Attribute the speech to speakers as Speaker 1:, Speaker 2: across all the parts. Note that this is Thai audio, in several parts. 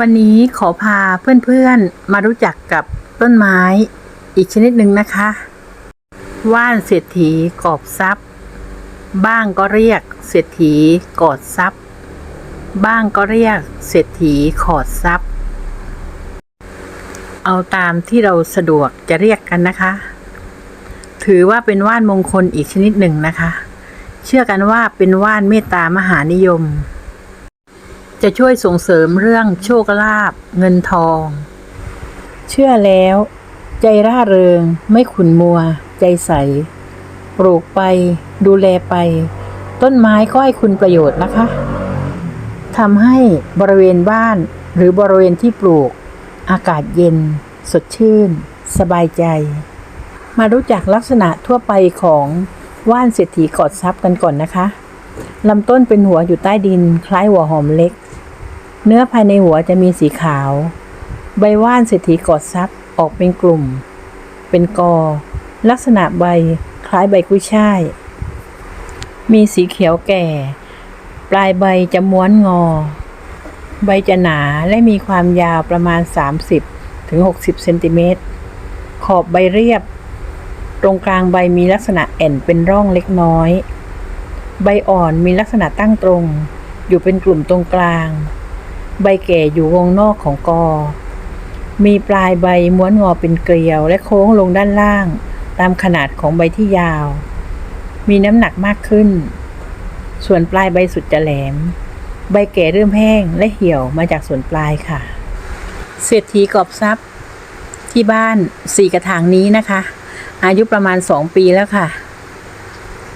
Speaker 1: วันนี้ขอพาเพื่อนๆมารู้จักกับต้นไม้อีกชนิดหนึ่งนะคะ ว่านเศรษฐีกอบทรัพย์ บ้างก็เรียกเศรษฐีกอดทรัพย์ บ้างก็เรียกเศรษฐีขอดทรัพย์ เอาตามที่เราสะดวกจะเรียกกันนะคะ ถือว่าเป็นว่านมงคลอีกชนิดหนึ่งนะคะ เชื่อกันว่าเป็นว่านเมตตามหานิยม จะช่วยส่งเสริมเรื่องโชคลาภเงินทอง เชื่อแล้ว ใจร่าเริง ไม่ขุนมัว ใจใส ปลูกไป ดูแลไป ต้นไม้ก็ให้คุณประโยชน์นะคะทำให้บริเวณบ้านหรือบริเวณที่ปลูก อากาศเย็น สดชื่น สบายใจ มารู้จักลักษณะทั่วไปของว่านเศรษฐีกอดทรัพย์กันก่อนนะคะลำต้นเป็นหัวอยู่ใต้ดิน คล้ายหัวหอมเล็ก เนื้อภายในหัวจะมีสีขาว ใบว่านเศรษฐีกอดทรัพย์ออกเป็นกลุ่ม เป็นกอ ลักษณะใบคล้ายใบกุ้ยช่าย มีสีเขียวแก่ ปลายใบจะม้วนงอ ใบจะหนาและมีความยาวประมาณ 30ถึง60เซนติเมตร ขอบใบเรียบ ตรงกลางใบมีลักษณะแอ่นเป็นร่องเล็กน้อย ใบอ่อนมีลักษณะตั้งตรง อยู่เป็นกลุ่มตรงกลาง ใบแก่อยู่วงนอกของกอ มีปลายใบม้วนงอเป็นเกลียว และโค้งลงด้านล่าง ตามขนาดของใบที่ยาว มีน้ำหนักมากขึ้น ส่วนปลายใบสุดจะแหลม ใบแก่เริ่มแห้งและเหี่ยวมาจากส่วนปลายค่ะ เศรษฐีกอบทรัพย์ ที่บ้านสี่กระถางนี้นะคะ อายุประมาณสองปีแล้วค่ะ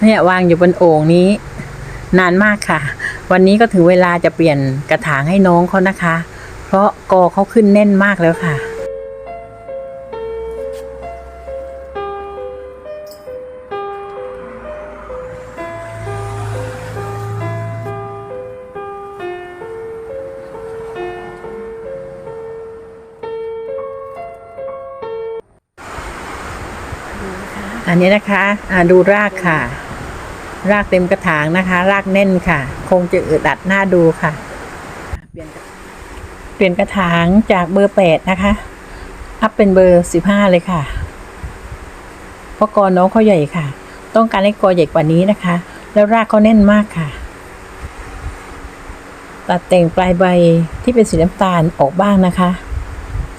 Speaker 1: เนี่ยวางอยู่บนโอ่งนี้ นานมากค่ะ วันนี้ก็ถึงเวลาจะเปลี่ยนกระถางให้น้องเขานะคะ เพราะกอเขาขึ้นแน่นมากแล้วค่ะ อันนี้นะคะอ่าดูรากค่ะ รากเต็มกระถางนะคะ รากแน่นค่ะ คงจะอึดอัดหน้าดูค่ะ เปลี่ยนกระเปลี่ยนกระถางจากเบอร์แปดนะคะ อัพเป็นเบอร์สิบห้าเลยค่ะ เพราะกอน้องเขาใหญ่ค่ะ ต้องการให้กอใหญ่กว่านี้นะคะ แล้วรากเขาแน่นมากค่ะ ตัดแต่งปลายใบที่เป็นสีน้ำตาลออกบ้างนะคะ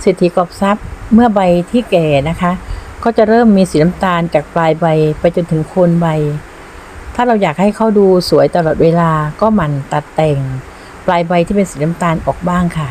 Speaker 1: เศรษฐีกอบทรัพย์เมื่อใบที่แก่นะคะ ก็จะเริ่มมีสีน้ำตาลจากปลายใบไปจนถึงโคนใบ ถ้าเราอยากให้เขาดูสวยตลอดเวลาก็หมั่นตัดแต่ง ปลายใบที่เป็นสีน้ำตาลออกบ้างค่ะ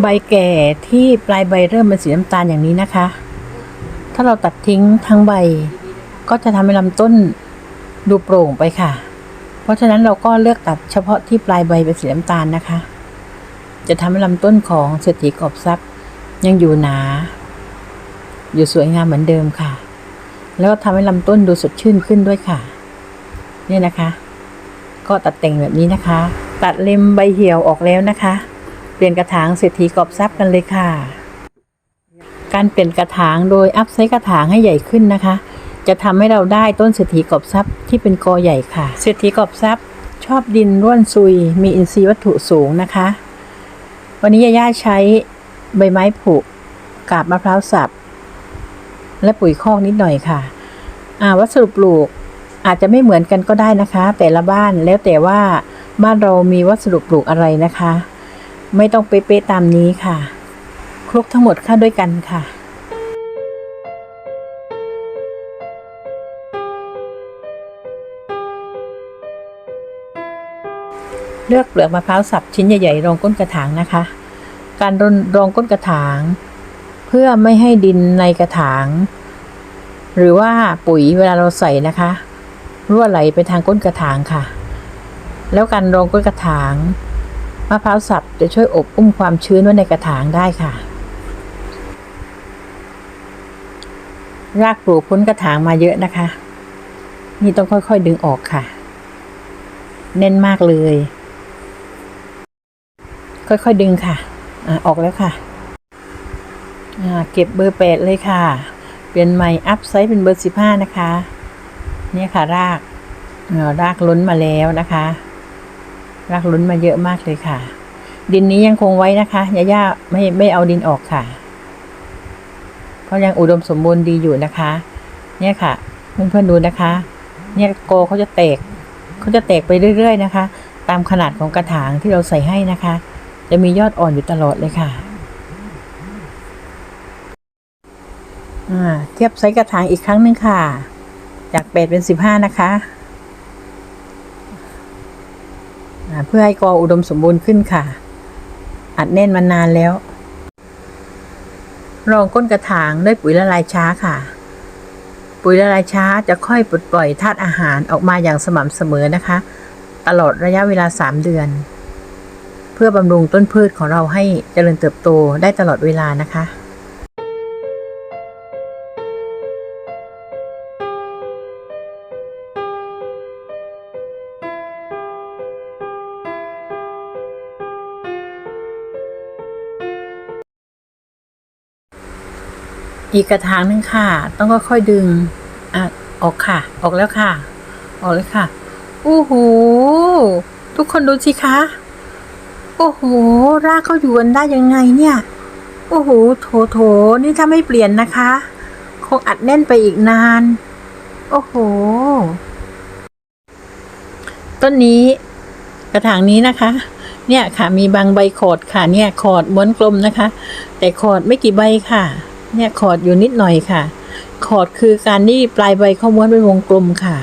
Speaker 1: ใบแก่ที่ปลายใบเริ่มเป็นสีน้ำตาลอย่างนี้นะคะ ถ้าเราตัดทิ้งทั้งใบ ก็จะทำให้ลำต้นดูโปร่งไปค่ะ เพราะฉะนั้นเราก็เลือกตัดเฉพาะที่ปลายใบเป็นสีน้ำตาลนะคะ จะทำให้ลำต้นของเศรษฐีกอบทรัพย์ยังอยู่หนา อยู่สวยงามเหมือนเดิมค่ะ แล้วก็ทำให้ลำต้นดูสดชื่นขึ้นด้วยค่ะเนี่ยนะคะ ก็ตัดแต่งแบบนี้นะคะ ตัดเล็มใบเหี่ยวออกแล้วนะคะ เปลี่ยนกระถางเศรษฐีกอบทรัพย์กันเลยค่ะ การเปลี่ยนกระถางโดยอัพไซส์กระถางให้ใหญ่ขึ้นนะคะ จะทำให้เราได้ต้นเศรษฐีกอบทรัพย์ที่เป็นกอใหญ่ค่ะ เศรษฐีกอบทรัพย์ ชอบดินร่วนซุย มีอินทรีย์วัตถุสูงนะคะ วันนี้ยาย่าใช้ใบไม้ผุกาบมะพร้าวสับ และปุ๋ยคอกนิดหน่อยค่ะอ่าวัสดุปลูกอาจจะไม่เหมือนกันก็ได้นะคะ แต่ละบ้านแล้วแต่ว่าบ้านเรามีวัสดุปลูกอะไรนะคะ ไม่ต้องเป๊ะๆตามนี้ค่ะคลุกทั้งหมดเข้าด้วยกันค่ะ เลือกเปลือกมะพร้าวสับชิ้นใหญ่ๆรองก้นกระถางนะคะ การรรองก้นกระถาง เพื่อไม่ให้ดินในกระถาง หรือว่าปุ๋ยเวลาเราใส่นะคะ รั่วไหลไปทางก้นกระถางค่ะ แล้วการรองก้นกระถาง มะพร้าวสับจะช่วยอบอุ้มความชื้นไว้ในกระถางได้ค่ะ รากปลูกพ้นกระถางมาเยอะนะคะ นี่ต้องค่อยๆดึงออกค่ะ แน่นมากเลย ค่อยๆดึงค่ะอ่าออกแล้วค่ะ เก็บเบอร์แปดเลยค่ะ เปลี่ยนใหม่อัพไซส์เป็นเบอร์สิบห้านะคะ เนี่ยค่ะรากรากล้นมาแล้วนะคะ รากล้นมาเยอะมากเลยค่ะ ดินนี้ยังคงไว้นะคะย่าย่าไม่ไม่เอาดินออกค่ะเพราะยังอุดมสมบูรณ์ดีอยู่นะคะ เนี่ยค่ะ เพื่อนๆดูนะคะ เนี่ยโกเขาจะแตกเขาจะแตกไปเรื่อย ๆ นะคะ ตามขนาดของกระถางที่เราใส่ให้นะคะ จะมียอดอ่อนอยู่ตลอดเลยค่ะอ่าเทียบไซส์กระถางอีกครั้งหนึ่งค่ะ จากแปดเป็นสิบห้านะคะอ่า เพื่อให้กออุดมสมบูรณ์ขึ้นค่ะ อัดแน่นมานานแล้ว รองก้นกระถางด้วยปุ๋ยละลายช้าค่ะ ปุ๋ยละลายช้าจะค่อยปลดปล่อยธาตุอาหารออกมาอย่างสม่ำเสมอนะคะ ตลอดระยะเวลา 3 เดือน เพื่อบำรุงต้นพืชของเราให้เจริญเติบโตได้ตลอดเวลานะคะ อีกกระถางหนึ่งค่ะ ต้องค่อยๆดึงอะออกค่ะ ออกแล้วค่ะ ออกเลยค่ะโอ้โหทุกคนดูสิคะโอ้โห รากเขาอยู่กันได้ยังไงเนี่ย โอ้โห โถโถ นี่ถ้าไม่เปลี่ยนนะคะ คงอัดแน่นไปอีกนาน โอ้โห ต้นนี้กระถางนี้นะคะ เนี่ยค่ะ มีบางใบขอดค่ะ เนี่ยขอดม้วนกลมนะคะ แต่ขอดไม่กี่ใบค่ะ เนี่ยขอดอยู่นิดหน่อยค่ะ ขอดคือการที่ปลายใบเข้าม้วนเป็นวงกลมค่ะ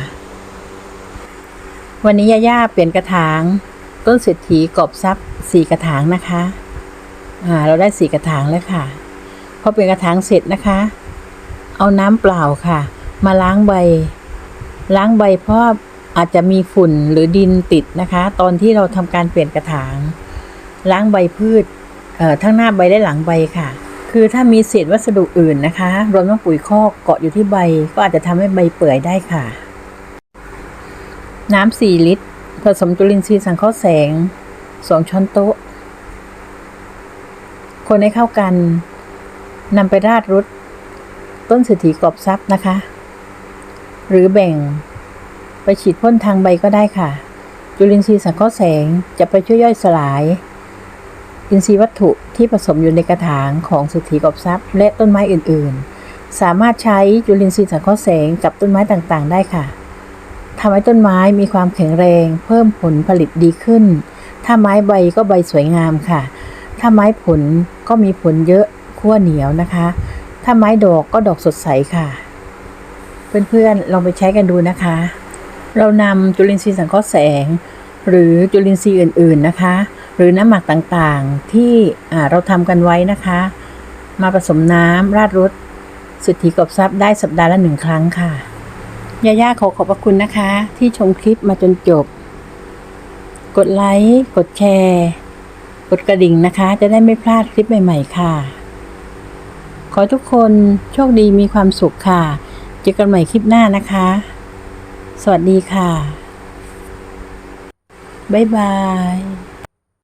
Speaker 1: วันนี้ย่าย่าเปลี่ยนกระถาง ต้นเศรษฐีกอบทรัพย์สี่กระถางนะคะ อ่า เราได้สี่กระถางแล้วค่ะพอเปลี่ยนกระถางเสร็จนะคะ เอาน้ำเปล่าค่ะ มาล้างใบ ล้างใบเพราะอาจจะมีฝุ่นหรือดินติดนะคะ ตอนที่เราทำการเปลี่ยนกระถาง ล้างใบพืชเอ่อทั้งหน้าใบและหลังใบค่ะ คือถ้ามีเศษวัสดุอื่นนะคะ รวมทั้งปุ๋ยคอกเกาะอยู่ที่ใบ ก็อาจจะทำให้ใบเปื่อยได้ค่ะ น้ำสี่ลิตร ผสมจุลินทรีย์สังเคราะห์แสงสองช้อนโต๊ะ คนให้เข้ากันนำไปราดรุด ต้นเศรษฐีกรอบทรัพย์นะคะ หรือแบ่งไปฉีดพ่นทางใบก็ได้ค่ะ จุลินทรีย์สังเคราะห์แสงจะไปช่วยย่อยสลาย อินทรีย์วัตถุที่ผสมอยู่ในกระถางของเศรษฐีกอบทรัพย์ และต้นไม้อื่นๆ สามารถใช้จุลินทรีย์สังเคราะห์แสงกับต้นไม้ต่างๆ ได้ค่ะทำให้ต้นไม้มีความแข็งแรง เพิ่มผลผลิตดีขึ้น ถ้าไม้ใบก็ใบสวยงามค่ะ ถ้าไม้ผลก็มีผลเยอะขั้วเหนียวนะคะ ถ้าไม้ดอกก็ดอกสดใสค่ะ เพื่อนๆลองไปใช้กันดูนะคะ เรานำจุลินทรีย์สังเคราะห์แสง หรือจุลินทรีย์อื่น ๆนะคะ หรือน้ำหมักต่างๆ ที่เราทำกันไว้นะคะ มาผสมน้ำราดรสสุทธิกบทรัพย์ได้สัปดาห์ละหนึ่งครั้งค่ะย่าย่าขอขอบพระคุณนะคะ ที่ชมคลิปมาจนจบ กดไลค์กดแชร์ กดกระดิ่งนะคะ จะได้ไม่พลาดคลิปใหม่ ๆ ค่ะ ขอทุกคนโชคดีมีความสุขค่ะ เจอกันใหม่คลิปหน้านะคะ สวัสดีค่ะ บ๊ายบาย